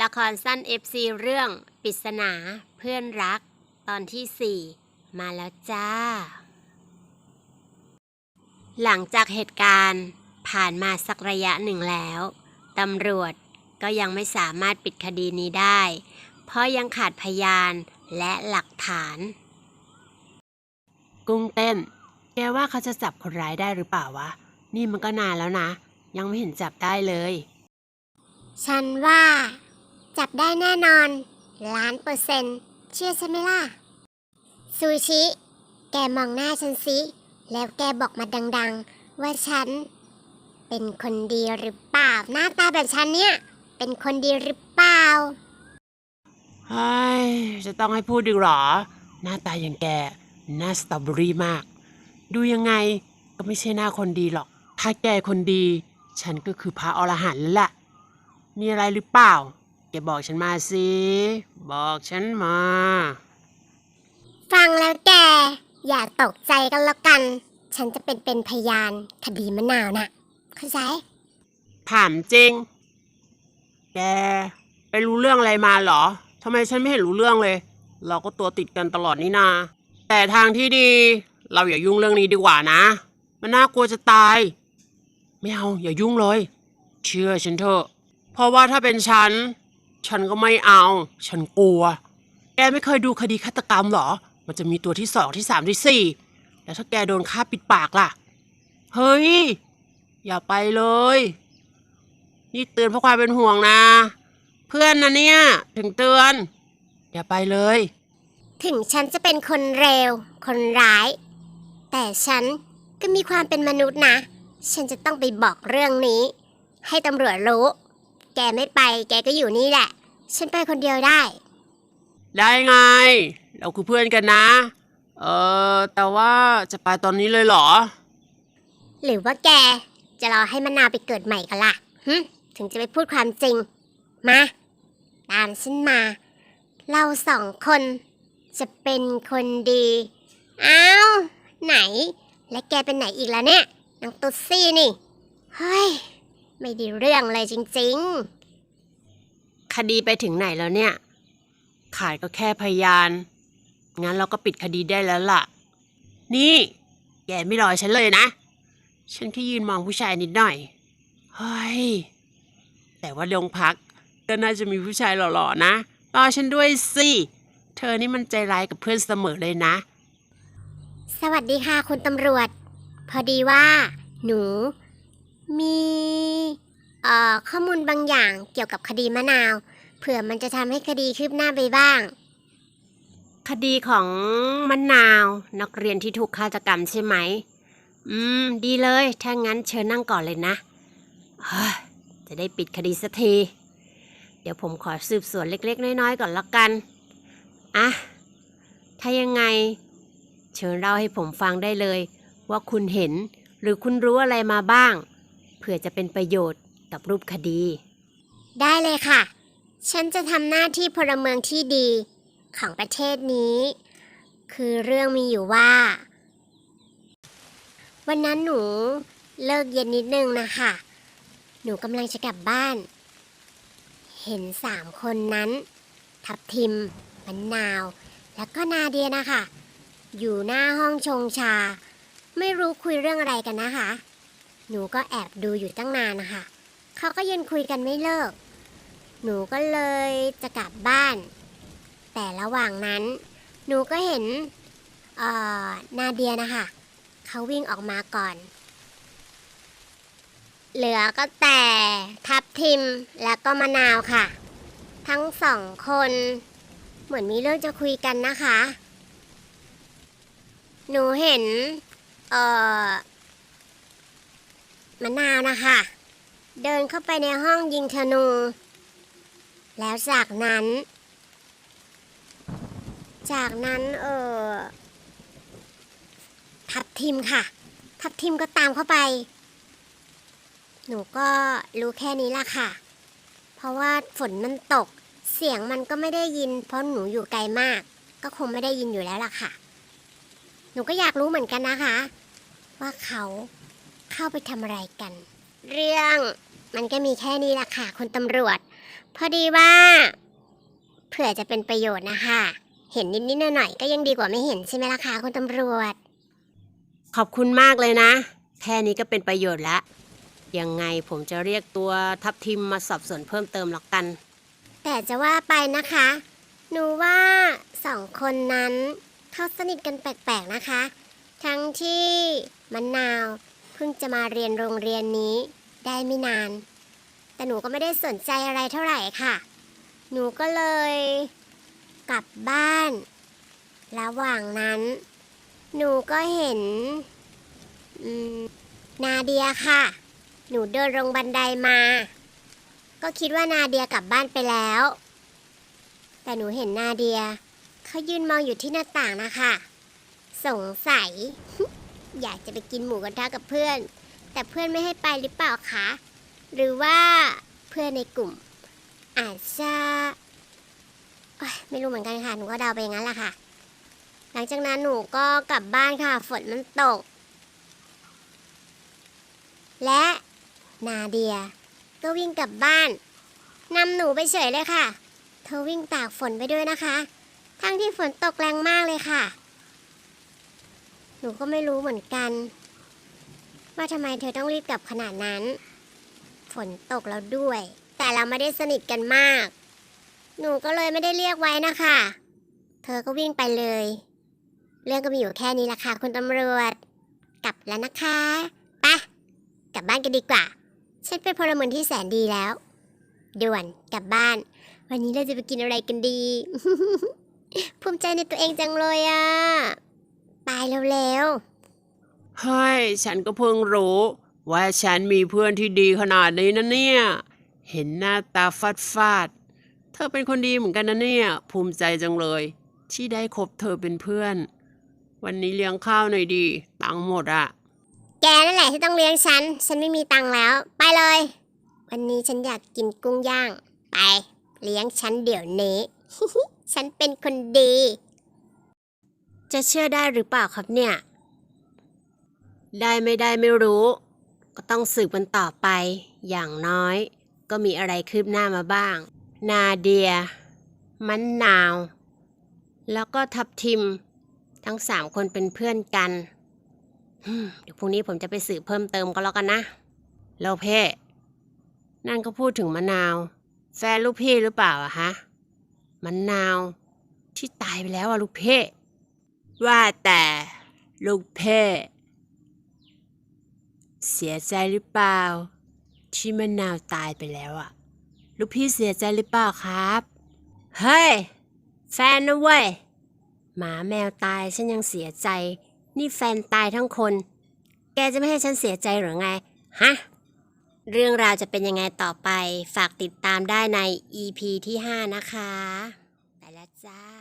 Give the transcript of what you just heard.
ละครสั้น FC เรื่องปริศนาเพื่อนรัก ตอนที่ 4 มาแล้วจ้า หลังจากเหตุการณ์ผ่านมาสักระยะหนึ่งแล้วตำรวจก็ยังไม่สามารถปิดคดีนี้ได้ เพราะยังขาดพยานและหลักฐาน กุ้งเต้น แกว่าเขาจะจับคนร้ายได้หรือเปล่าวะ นี่มันก็นานแล้วนะ ยังไม่เห็นจับได้เลย ฉันว่า จับได้แน่นอน ล้านเปอร์เซ็นต์เชื่อฉันไหมล่ะ ซูชิ แกมองหน้าฉันสิ แล้วแกบอกมาดังๆ ว่าฉัน เป็นคนดีหรือเปล่า หน้าตาแบบฉันเนี่ย เป็นคนดีหรือเปล่าเฮ้ยจะต้องให้พูดดีหรอ หน้าตาอย่างแกหน้าสตรอเบอรี่มาก ดูยังไงก็ไม่ใช่หน้าคนดีหรอก ถ้าแกคนดี ฉันก็คือพระอรหันต์แล้วล่ะ มีอะไรหรือเปล่า แกบอกฉันมาสิ บอกฉันมา ฟังแล้วแก อย่าตกใจกันแล้วกัน ฉันจะเป็นเป็นพยานคดีมะนาวน่ะเข้าใจถามจริง แก ไปรู้เรื่องอะไรมาเหรอทำไมฉันไม่เห็นรู้เรื่องเลย เราก็ตัวติดกันตลอดนี่นา แต่ทางที่ดี เราอย่ายุ่งเรื่องนี้ดีกว่านะ มันน่ากลัวจะตาย ไม่เอาอย่ายุ่งเลย เชื่อฉันเถอะ เพราะว่าถ้าเป็นฉัน ฉันก็ไม่เอา ฉันกลัว แกไม่เคยดูคดีฆาตกรรมเหรอ มันจะมีตัวที่สองที่สามที่สี่แล้วถ้าแกโดนฆ่าปิดปากล่ะ เฮ้ย อย่าไปเลย นี่เตือนเพราะความเป็นห่วงนะ เพื่อนนะเนี่ย ถึงเตือน อย่าไปเลย ถึงฉันจะเป็นคนเร็ว คนร้าย แต่ฉันก็มีความเป็นมนุษย์นะ ฉันจะต้องไปบอกเรื่องนี้ ให้ตำรวจรู้ แกไม่ไป แกก็อยู่นี่แหละ ฉันไปคนเดียวได้ ได้ไง เราคือเพื่อนกันนะ เออแต่ว่าจะไปตอนนี้เลยเหรอ หรือว่าแก จะรอให้มะนาวไปเกิดใหม่กันล่ะหึถึงจะไปพูดความจริง มา ตามฉันมา เราสองคนจะเป็นคนดี อ้าว ไหน และแกเป็นไหนอีกแล้วเนี่ยนางตุ๊ดซี่นี่ เฮ้ย ไม่ได้เรื่องเลยจริงคดีไปถึงไหนแล้วเนี่ย ขาดก็แค่พยาน งั้นเราก็ปิดคดีได้แล้วล่ะ นี่ แกไม่รอฉันเลยนะ ฉันแค่ยืนมองผู้ชายนิดหน่อย เฮ้ย แต่ว่าโรงพัก ก็น่าจะมีผู้ชายหล่อๆนะ รอฉันด้วยสิ เธอนี่มันใจร้ายกับเพื่อนเสมอเลยนะ ๆ สวัสดีค่ะคุณตำรวจ พอดีว่า หนู มีเอ่อข้อมูลบางอย่างเกี่ยวกับคดีมะนาว เผื่อมันจะทำให้คดีคืบหน้าไปบ้าง คดีของมะนาว นักเรียนที่ถูกฆาตกรรมใช่ไหม อืม ดีเลย ถ้างั้นเชิญนั่งก่อนเลยนะเฮ้ยจะได้ปิดคดีสักที เดี๋ยวผมขอสืบสวนเล็ก ๆ น้อยๆก่อนละกัน อะ ถ้ายังไง เชิญเล่าให้ผมฟังได้เลย ว่าคุณเห็นหรือคุณรู้อะไรมาบ้าง เพื่อจะเป็นประโยชน์กับรูปคดี ได้เลยค่ะ ฉันจะทำหน้าที่พลเมืองที่ดีของประเทศนี้ คือเรื่องมีอยู่ว่า วันนั้นหนูเลิกเย็นนิดนึงนะคะ หนูกำลังจะกลับบ้าน เห็นสามคนนั้น ทับทิมมันนาว แล้วก็นาเดียนะคะ อยู่หน้าห้องชงชา ไม่รู้คุยเรื่องอะไรกันนะคะ หนูก็แอบดูอยู่ตั้งนานนะคะเขาก็ยืนคุยกันไม่เลิก หนูก็เลยจะกลับบ้าน แต่ระหว่างนั้น หนูก็เห็นเอ่อนาเดียนะคะเขาวิ่งออกมาก่อน เหลือก็แต่ทับทิมแล้วก็มะนาวค่ะ ทั้งสองคน เหมือนมีเรื่องจะคุยกันนะคะ หนูเห็น เอ่อ มะนาวนะคะ เดินเข้าไปในห้องยิงธนู แล้วจากนั้น จากนั้นเออทับทิมค่ะ ทับทิมก็ตามเข้าไป หนูก็รู้แค่นี้ละค่ะ เพราะว่าฝนมันตก เสียงมันก็ไม่ได้ยิน เพราะหนูอยู่ไกลมาก ก็คงไม่ได้ยินอยู่แล้วล่ะค่ะ หนูก็อยากรู้เหมือนกันนะคะ ว่าเขา เข้าไปทำอะไรกัน เรื่องมันก็มีแค่นี้ละค่ะคุณตำรวจ พอดีว่า เผื่อจะเป็นประโยชน์นะคะ เห็นนิดๆหน่อยๆก็ยังดีกว่าไม่เห็นใช่ไหมล่ะคะคุณตำรวจ ขอบคุณมากเลยนะ แค่นี้ก็เป็นประโยชน์ละยังไงผมจะเรียกตัวทัพทิมมาสอบสวนเพิ่มเติมแล้วกัน แต่จะว่าไปนะคะ หนูว่าสองคนนั้นเขาสนิทกันแปลกๆนะคะ ทั้งที่มะนาวเพิ่งจะมาเรียนโรงเรียนนี้ได้ไม่นาน แต่หนูก็ไม่ได้สนใจอะไรเท่าไหร่ค่ะ หนูก็เลยกลับบ้าน ระหว่างนั้น หนูก็เห็นนาเดียค่ะ หนูเดินลงบันไดมา ก็คิดว่านาเดียกลับบ้านไปแล้ว แต่หนูเห็นนาเดียเขายืนมองอยู่ที่หน้าต่างนะคะ สงสัย อยากจะไปกินหมูกระทะกับเพื่อน แต่เพื่อนไม่ให้ไปหรือเปล่าคะ หรือว่าเพื่อนในกลุ่ม อาจจะไม่รู้เหมือนกันค่ะ หนูก็เดาไปอย่างนั้นแหละค่ะ หลังจากนั้นหนูก็กลับบ้านค่ะ ฝนมันตก และนาเดีย ก็วิ่งกลับบ้านนำหนูไปเฉยเลยค่ะ เธอวิ่งตากฝนไปด้วยนะคะ ทั้งที่ฝนตกแรงมากเลยค่ะ หนูก็ไม่รู้เหมือนกัน ว่าทำไมเธอต้องรีบกลับขนาดนั้น ฝนตกแล้วด้วย แต่เราไม่ได้สนิทกันมาก หนูก็เลยไม่ได้เรียกไว้นะคะ เธอก็วิ่งไปเลย เรื่องก็มีอยู่แค่นี้ละค่ะคุณตำรวจ กลับแล้วนะคะไปกลับบ้านกันดีกว่า ฉันเป็นพลเมืองที่แสนดีแล้ว ด่วนกลับบ้าน วันนี้เราจะไปกินอะไรกันดี ภูมิใจในตัวเองจังเลยอะ ไปเร็วเฮ้ยฉันก็เพิ่งรู้ ว่าฉันมีเพื่อนที่ดีขนาดนี้นะเนี่ย เห็นหน้าตาฟาดฟาดๆเธอเป็นคนดีเหมือนกันนะเนี่ย ภูมิใจจังเลย ที่ได้คบเธอเป็นเพื่อน วันนี้เลี้ยงข้าวหน่อยดี ตังค์หมดอะๆแกนั่นแหละที่ต้องเลี้ยงฉัน ฉันไม่มีตังค์แล้ว ไปเลย วันนี้ฉันอยากกินกุ้งย่าง ไป เลี้ยงฉันเดี๋ยวนี้ ฉันเป็นคนดี จะเชื่อได้หรือเปล่าครับเนี่ย ได้ไม่ได้ไม่รู้ ก็ต้องสืบกันต่อไป อย่างน้อย ก็มีอะไรคืบหน้ามาบ้าง นาเดีย มันนาว แล้วก็ทับทิม ทั้งสามคนเป็นเพื่อนกันเดี๋ยวพรุ่งนี้ผมจะไปสืบเพิ่มเติมก็แล้วกันนะแล้วเพ่นั่นก็พูดถึงมะนาว แฟนลูกพี่หรือเปล่าอะฮะมะนาว ที่ตายไปแล้วอะลูกเพ่ ว่าแต่ลูกเพ่เสียใจหรือเปล่า ที่มะนาวตายไปแล้วอะลูกพี่เสียใจหรือเปล่าครับ เฮ้ย แฟนนะเว้ย หมาแมวตายฉันยังเสียใจ นี่แฟนตายทั้งคน แกจะไม่ให้ฉันเสียใจหรือไง ฮะ เรื่องราวจะเป็นยังไงต่อไป ฝากติดตามได้ใน EP ที่ 5 นะคะ ไปแล้วจ้า